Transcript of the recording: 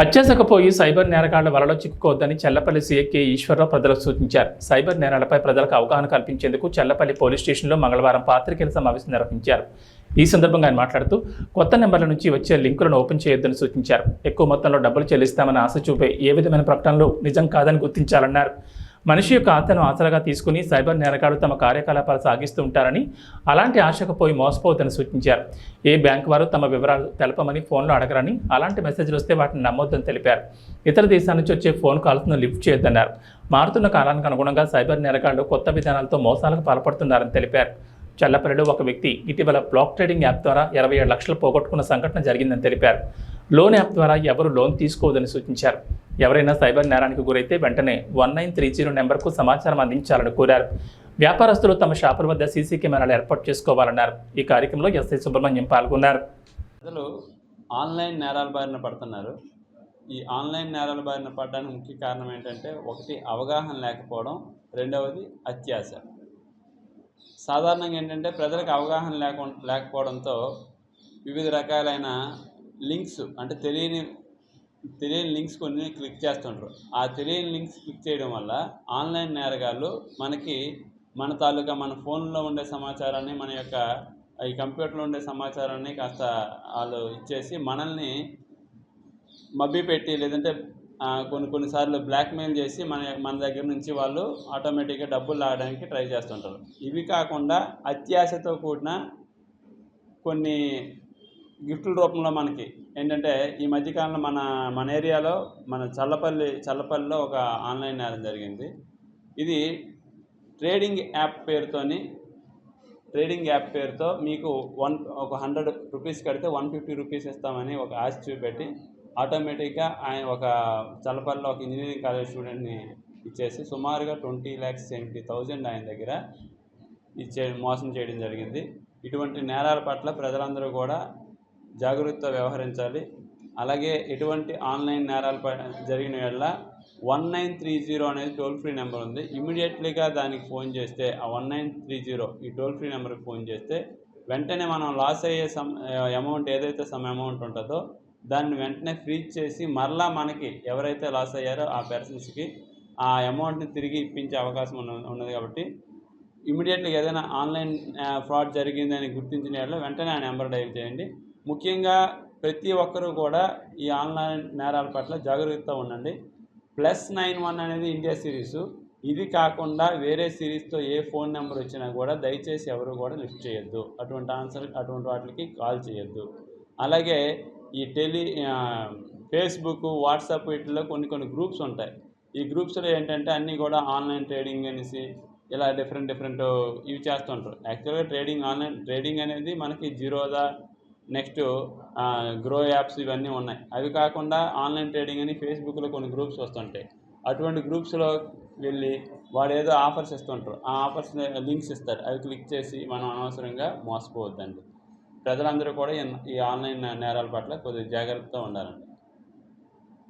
అత్యాసకపోయి cyber నేరగాళ్ళ వలలో చిక్కుకోవద్దని చెల్లపల్లి సీఏ కె ఈశ్వరరావు ప్రజలకు సూచించారు. సైబర్ నేరాలపై ప్రజలకు అవగాహన కల్పించేందుకు చెల్లపల్లి పోలీస్ స్టేషన్లో మంగళవారం పాత్రికేయుల సమావేశం నిర్వహించారు. ఈ సందర్భంగా ఆయన మాట్లాడుతూ కొత్త నెంబర్ల నుంచి వచ్చే లింకులను ఓపెన్ చేయొద్దని సూచించారు. ఎక్కువ మొత్తంలో డబ్బులు చెల్లిస్తామని ఆశ చూపే ఏ విధమైన ప్రకటనలు నిజం కాదని గుర్తించాలన్నారు. మనిషి యొక్క ఆశను ఆసరాగా తీసుకుని సైబర్ నేరగాళ్ళు తమ కార్యకలాపాలు సాగిస్తూ ఉంటారని అలాంటి ఆశకు పోయి మోసపోవద్దని సూచించారు. ఏ బ్యాంక్ వారు తమ వివరాలు తెలపమని ఫోన్లో అడగరని అలాంటి మెసేజ్లు వస్తే వాటిని నమ్మొద్దని తెలిపారు. ఇతర దేశాల నుంచి వచ్చే ఫోన్ కాల్స్ను లిఫ్ట్ చేయొద్దన్నారు. మారుతున్న కాలానికి అనుగుణంగా సైబర్ నేరగాళ్ళు కొత్త విధానాలతో మోసాలకు పాల్పడుతున్నారని తెలిపారు. చల్లపల్లిలో ఒక వ్యక్తి ఇటీవల బ్లాక్ ట్రేడింగ్ యాప్ ద్వారా ఇరవై ఏడు లక్షలు పోగొట్టుకున్న సంఘటన జరిగిందని తెలిపారు. లోన్ యాప్ ద్వారా ఎవరు లోన్ తీసుకోవద్దని సూచించారు. ఎవరైనా సైబర్ నేరానికి గురైతే వెంటనే వన్ నైన్ త్రీ జీరో నెంబర్కు సమాచారం అందించాలని కోరారు. వ్యాపారస్తులు తమ షాపుల వద్ద సీసీ కెమెరాలు ఏర్పాటు చేసుకోవాలన్నారు. ఈ కార్యక్రమంలో ఎస్ఐ సుబ్రహ్మణ్యం పాల్గొన్నారు. ప్రజలు ఆన్లైన్ నేరాల బారిన పడుతున్నారు. ఈ ఆన్లైన్ నేరాల బారిన పడడానికి ముఖ్య కారణం ఏంటంటే ఒకటి అవగాహన లేకపోవడం రెండవది అత్యాశ. సాధారణంగా ఏంటంటే ప్రజలకు అవగాహన లేకుండా లేకపోవడంతో వివిధ రకాలైన లింక్స్ అంటే తెలియని తెలియని లింక్స్ కొన్ని క్లిక్ చేస్తుంటారు ఆ తెలియని లింక్స్ క్లిక్ చేయడం వల్ల ఆన్లైన్ నేరగాళ్ళు మనకి మన తాలూకా మన ఫోన్లో ఉండే సమాచారాన్ని మన యొక్క ఈ కంప్యూటర్లో ఉండే సమాచారాన్ని కాస్త వాళ్ళు ఇచ్చేసి మనల్ని మభ్యపెట్టి లేదంటే కొన్ని కొన్నిసార్లు బ్లాక్మెయిల్ చేసి మన మన దగ్గర నుంచి వాళ్ళు ఆటోమేటిక్గా డబ్బులు లాగడానికి ట్రై చేస్తుంటారు. ఇవి కాకుండా అత్యాశతో కూడిన కొన్ని గిఫ్ట్ల రూపంలో మనకి ఏంటంటే ఈ మధ్యకాలంలో మన మన ఏరియాలో మన చల్లపల్లి చల్లపల్లిలో ఒక ఆన్లైన్ నేరం జరిగింది. ఇది ట్రేడింగ్ యాప్ పేరుతోని ట్రేడింగ్ యాప్ పేరుతో మీకు వన్ ఒక హండ్రెడ్ రూపీస్ కడితే వన్ ఫిఫ్టీ రూపీస్ ఇస్తామని ఒక ఆశ చూపెట్టి ఆటోమేటిక్గా ఆయన ఒక చల్లపల్లిలో ఒక ఇంజనీరింగ్ కాలేజ్ స్టూడెంట్ని ఇచ్చేసి సుమారుగా ట్వంటీ ల్యాక్స్ సెవెంటీ థౌజండ్ ఆయన దగ్గర ఇచ్చే మోసం చేయడం జరిగింది. ఇటువంటి నేరాల పట్ల ప్రజలందరూ కూడా జాగ్రత్తగా వ్యవహరించాలి. అలాగే ఎటువంటి ఆన్లైన్ నేరాలు ప- జరిగిన వల్ల వన్ నైన్ త్రీ జీరో అనేది టోల్ ఫ్రీ నెంబర్ ఉంది. ఇమీడియట్లీగా దానికి ఫోన్ చేస్తే ఆ వన్ నైన్ త్రీ జీరో ఈ టోల్ ఫ్రీ నెంబర్కి ఫోన్ చేస్తే వెంటనే మనం లాస్ అయ్యే సమ్ అమౌంట్ ఏదైతే సమ్ అమౌంట్ ఉంటుందో దాన్ని వెంటనే ఫ్రీజ్ చేసి మరలా మనకి ఎవరైతే లాస్ అయ్యారో ఆ పర్సన్స్కి ఆ అమౌంట్ని తిరిగి ఇప్పించే అవకాశం ఉన్న ఉన్నది కాబట్టి ఇమీడియట్గా ఏదైనా ఆన్లైన్ ఫ్రాడ్ జరిగిందని గుర్తించిన వెంటనే ఆ నెంబర్ డైల్ చేయండి. ముఖ్యంగా ప్రతి ఒక్కరూ కూడా ఈ ఆన్లైన్ నేరాల పట్ల జాగ్రత్తగా ఉండండి. ప్లస్ నైన్ వన్ అనేది ఇండియా సిరీస్. ఇది కాకుండా వేరే సిరీస్తో ఏ ఫోన్ నెంబర్ వచ్చినా కూడా దయచేసి ఎవరు కూడా లిఫ్ట్ చేయొద్దు. అటువంటి ఆన్సర్ అటువంటి వాటికి కాల్ చేయొద్దు. అలాగే ఈ టెలి ఫేస్బుక్ వాట్సాప్ వీటిలో కొన్ని కొన్ని గ్రూప్స్ ఉంటాయి. ఈ గ్రూప్స్లో ఏంటంటే అన్నీ కూడా ఆన్లైన్ ట్రేడింగ్ అనేసి ఇలా డిఫరెంట్ డిఫరెంట్ ఇవి చేస్తుంటారు. యాక్చువల్గా ట్రేడింగ్ ఆన్లైన్ ట్రేడింగ్ అనేది మనకి జీరోదా నెక్స్ట్ గ్రో యాప్స్ ఇవన్నీ ఉన్నాయి. అవి కాకుండా ఆన్లైన్ ట్రేడింగ్ అని ఫేస్బుక్లో కొన్ని గ్రూప్స్ వస్తుంటాయి. అటువంటి గ్రూప్స్లో వెళ్ళి వాడు ఏదో ఆఫర్స్ ఇస్తుంటారు. ఆ ఆఫర్స్ లింక్స్ ఇస్తారు. అవి క్లిక్ చేసి మనం అనవసరంగా మోసపోవద్దండి. ప్రజలందరూ కూడా ఈ- ఈ ఆన్లైన్ నేరాల పట్ల కొద్దిగా జాగ్రత్తగా ఉండాలండి.